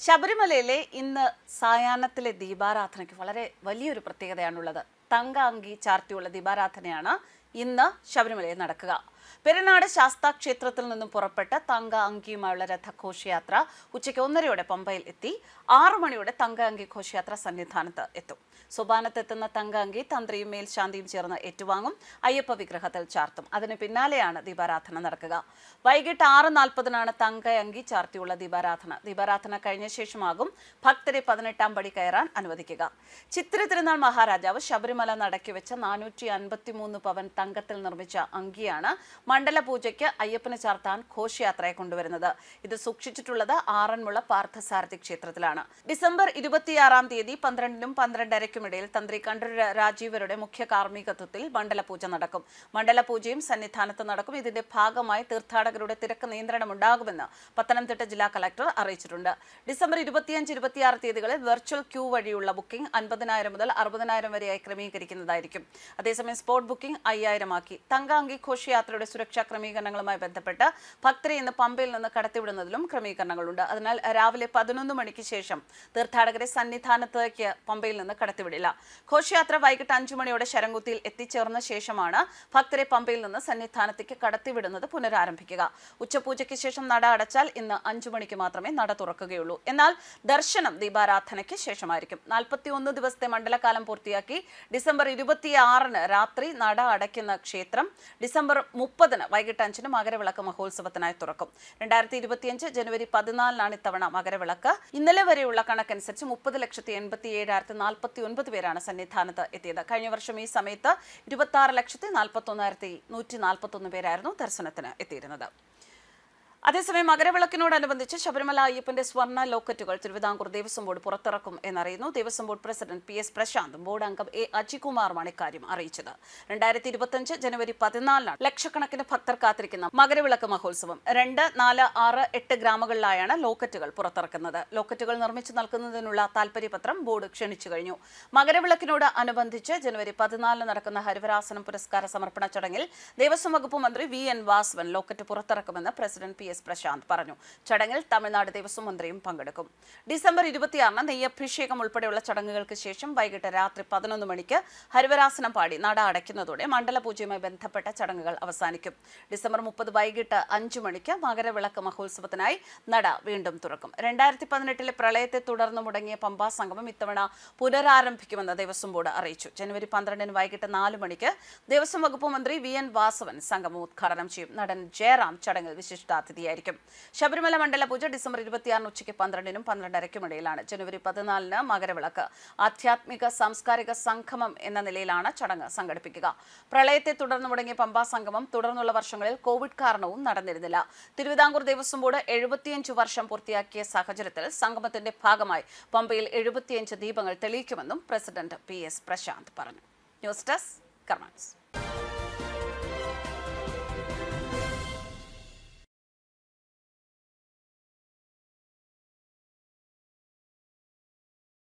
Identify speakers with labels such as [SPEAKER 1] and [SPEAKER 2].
[SPEAKER 1] ശബരിമലയിലെ ഇന്ന് സായാഹ്നത്തിലെ ദീപാരാധനയ്ക്ക് വളരെ വലിയൊരു പ്രത്യേകതയാണുള്ളത്. തങ്ക അങ്കി ചാർത്തിയുള്ള ദീപാരാധനയാണ് ഇന്ന് ശബരിമലയിൽ നടക്കുക. പെരുന്നാട് ശാസ്താ ക്ഷേത്രത്തിൽ നിന്നും പുറപ്പെട്ട തങ്ക അങ്കിയുമായുള്ള രഥഘോഷയാത്ര ഉച്ചയ്ക്ക് ഒന്നരയോടെ പമ്പയിൽ എത്തി ആറു മണിയോടെ തങ്ക അങ്കി ഘോഷയാത്ര സന്നിധാനത്ത് എത്തും. സുബാനത്തെത്തുന്ന തങ്ക അങ്കി തന്ത്രിയും മേൽശാന്തിയും ചേർന്ന് ഏറ്റുവാങ്ങും. അയ്യപ്പ വിഗ്രഹത്തിൽ ചാർത്തും. അതിന് പിന്നാലെയാണ് ദീപാരാധന നടക്കുക. വൈകിട്ട് ആറ് നാൽപ്പതിനാണ് തങ്ക അങ്കി ചാർത്തിയുള്ള ദീപാരാധന. ദീപാരാധന കഴിഞ്ഞ ശേഷമാകും ഭക്തരെ പതിനെട്ടാം പടി കയറാൻ അനുവദിക്കുക. ചിത്ര തിരുനാൾ മഹാരാജാവ് ശബരിമല നടക്കി വെച്ച നാനൂറ്റി അൻപത്തിമൂന്ന് പവൻ തങ്കത്തിൽ നിർമ്മിച്ച അങ്കിയാണ് മണ്ഡല പൂജയ്ക്ക് അയ്യപ്പന് ചാർത്താൻ ഘോഷയാത്രയെ കൊണ്ടുവരുന്നത്. ഇത് സൂക്ഷിച്ചിട്ടുള്ളത് ആറന്മുള പാർത്ഥസാരഥി ക്ഷേത്രത്തിലാണ്. ഡിസംബർ ഇരുപത്തിയാറാം തീയതി പന്ത്രണ്ടിനും പന്ത്രണ്ടരയ്ക്കും ഇടയിൽ തന്ത്രി കണ്ഠര രാജീവരുടെ മുഖ്യ കാർമ്മികത്വത്തിൽ മണ്ഡല പൂജ നടക്കും. മണ്ഡല പൂജയും സന്നിധാനത്ത് നടക്കും. ഇതിന്റെ ഭാഗമായി തീർത്ഥാടകരുടെ തിരക്ക് നിയന്ത്രണം ഉണ്ടാകുമെന്ന് പത്തനംതിട്ട ജില്ലാ കളക്ടർ അറിയിച്ചിട്ടുണ്ട്. ഡിസംബർ ഇരുപത്തിയഞ്ച് ഇരുപത്തിയാറ് തീയതികളിൽ വെർച്വൽ ക്യൂ വഴിയുള്ള ബുക്കിംഗ് അൻപതിനായിരം മുതൽ അറുപതിനായിരം വരെയായി ക്രമീകരിക്കുന്നതായിരിക്കും. അതേസമയം സ്പോട്ട് ബുക്കിംഗ് അയ്യായിരമാക്കി. തങ്കാങ്കി ഘോഷയാത്രയുടെ സുരക്ഷാ ക്രമീകരണങ്ങളുമായി ബന്ധപ്പെട്ട് ഭക്തരെ ഇന്ന് പമ്പയിൽ നിന്ന് കടത്തിവിടുന്നതിലും ക്രമീകരണങ്ങളുണ്ട്. അതിനാൽ രാവിലെ പതിനൊന്ന് മണിക്ക് ശേഷം തീർത്ഥാടകരെ സന്നിധാനത്തേക്ക് പമ്പയിൽ നിന്ന് കടത്തിവിടില്ല. ഘോഷയാത്ര വൈകിട്ട് അഞ്ചു മണിയോടെ ശരംകുത്തിയിൽ എത്തിച്ചേർന്ന ശേഷമാണ് ഭക്തരെ പമ്പയിൽ നിന്ന് സന്നിധാനത്തേക്ക് കടത്തിവിടുന്നത് പുനരാരംഭിക്കുക. ഉച്ചപൂജയ്ക്ക് ശേഷം നട അടച്ചാൽ ഇന്ന് അഞ്ചു മണിക്ക് മാത്രമേ നട തുറക്കുകയുള്ളൂ. എന്നാൽ ദർശനം ദീപാരാധനയ്ക്ക് ശേഷമായിരിക്കും. നാൽപ്പത്തിയൊന്ന് ദിവസത്തെ മണ്ഡലകാലം പൂർത്തിയാക്കി ഡിസംബർ ഇരുപത്തിയാറിന് രാത്രി നട അടയ്ക്കുന്ന ക്ഷേത്രം ഡിസംബർ മുപ്പതിന് വൈകിട്ട് അഞ്ചിന് മകരവിളക്ക് മഹോത്സവത്തിനായി തുറക്കും. രണ്ടായിരത്തി ഇരുപത്തിയഞ്ച് ജനുവരി പതിനാലിനാണ് ഇത്തവണ മകരവിളക്ക്. ഇന്നലെ വരെയുള്ള കണക്കനുസരിച്ച് മുപ്പത് ലക്ഷത്തി എൺപത്തി ഏഴായിരത്തി നാൽപ്പത്തി ഒൻപത് പേരാണ് സന്നിധാനത്ത് എത്തിയത്. കഴിഞ്ഞ വർഷം ഈ സമയത്ത് ഇരുപത്തി ആറ് ലക്ഷത്തി നാൽപ്പത്തി ഒന്നായിരത്തി നൂറ്റി നാൽപ്പത്തി ഒന്ന് പേരായിരുന്നു ദർശനത്തിന് എത്തിയിരുന്നത്. അതേസമയം മകരവിളക്കിനോടനുബന്ധിച്ച് ശബരിമല അയ്യപ്പന്റെ സ്വർണ ലോക്കറ്റുകൾ തിരുവിതാംകൂർ ദേവസ്വം ബോർഡ് പുറത്തിറക്കും എന്നറിയുന്നു. Devaswom board president P S പ്രശാന്തും board അംഗം എ അജികുമാറുമാണ് ഇക്കാര്യം അറിയിച്ചത്. രണ്ടായിരത്തി ഇരുപത്തിയഞ്ച് ജനുവരി പതിനാലിനാണ് ലക്ഷക്കണക്കിന് ഭക്തർ കാത്തിരിക്കുന്ന മകരവിളക്ക് മഹോത്സവം. രണ്ട് നാല് ആറ് എട്ട് ഗ്രാമങ്ങളിലായാണ് ലോക്കറ്റുകൾ പുറത്തിറക്കുന്നത്. ലോക്കറ്റുകൾ നിർമ്മിച്ചു നൽകുന്നതിനുള്ള താൽപര്യപത്രം ബോർഡ് ക്ഷണിച്ചു കഴിഞ്ഞു. മകരവിളക്കിനോട് അനുബന്ധിച്ച് ജനുവരി പതിനാലിന് നടക്കുന്ന ഹരിവരാസനം പുരസ്കാര സമർപ്പണ ചടങ്ങിൽ ദേവസ്വം വകുപ്പ് മന്ത്രി വി എൻ വാസ്വൻ ലോക്കറ്റ് പുറത്തിറക്കുമെന്ന് പ്രസിഡന്റ് പി എസ് പ്രശാന്ത് പറഞ്ഞു. ചടങ്ങിൽ തമിഴ്നാട് ദേവസ്വം മന്ത്രിയും പങ്കെടുക്കും. ഡിസംബർ ഇരുപത്തിയാറിന് നെയ്യഭിഷേകം ഉൾപ്പെടെയുള്ള ചടങ്ങുകൾക്ക് ശേഷം വൈകിട്ട് രാത്രി പതിനൊന്ന് മണിക്ക് ഹരിവരാസനം പാടി നട അടയ്ക്കുന്നതോടെ മണ്ഡലപൂജയുമായി ബന്ധപ്പെട്ട ചടങ്ങുകൾ അവസാനിക്കും. ഡിസംബർ മുപ്പത് വൈകിട്ട് അഞ്ചു മണിക്ക് മകരവിളക്ക് മഹോത്സവത്തിനായി നട വീണ്ടും തുറക്കും. രണ്ടായിരത്തി പതിനെട്ടിലെ പ്രളയത്തെ തുടർന്ന് മുടങ്ങിയ പമ്പാ സംഗമം ഇത്തവണ പുനരാരംഭിക്കുമെന്ന് ദേവസ്വം ബോർഡ് അറിയിച്ചു. ജനുവരി പന്ത്രണ്ടിന് വൈകിട്ട് നാല് മണിക്ക് ദേവസ്വം വകുപ്പ് മന്ത്രി വി എൻ വാസവൻ സംഗമം ഉദ്ഘാടനം ചെയ്യും. നടൻ ജയറാം ചടങ്ങിൽ വിശിഷ്ടാതിഥിയായിരിക്കും ശബരിമല മണ്ഡല പൂജ ഡിസംബർ ഇരുപത്തിയാറിന് ഉച്ചയ്ക്ക് പന്ത്രണ്ടിനും പന്ത്രണ്ടരയ്ക്കും ഇടയിലാണ്. ജനുവരി പതിനാലിന് മകരവിളക്ക്. ആധ്യാത്മിക സാംസ്കാരിക സംഗമം എന്ന നിലയിലാണ് ചടങ്ങ് സംഘടിപ്പിക്കുക. പ്രളയത്തെ തുടർന്ന് മുടങ്ങിയ പമ്പാ സംഗമം തുടർന്നുള്ള വർഷങ്ങളിൽ കോവിഡ് കാരണവും നടന്നിരുന്നില്ല. തിരുവിതാംകൂർ ദേവസ്വം ബോർഡ് എഴുപത്തിയഞ്ച് വർഷം പൂർത്തിയാക്കിയ സാഹചര്യത്തിൽ സംഗമത്തിന്റെ ഭാഗമായി പമ്പയിൽ എഴുപത്തിയഞ്ച് ദീപങ്ങൾ തെളിയിക്കുമെന്നും പ്രസിഡന്റ് പി എസ് പ്രശാന്ത് പറഞ്ഞു. News desk കർമാൻസ്.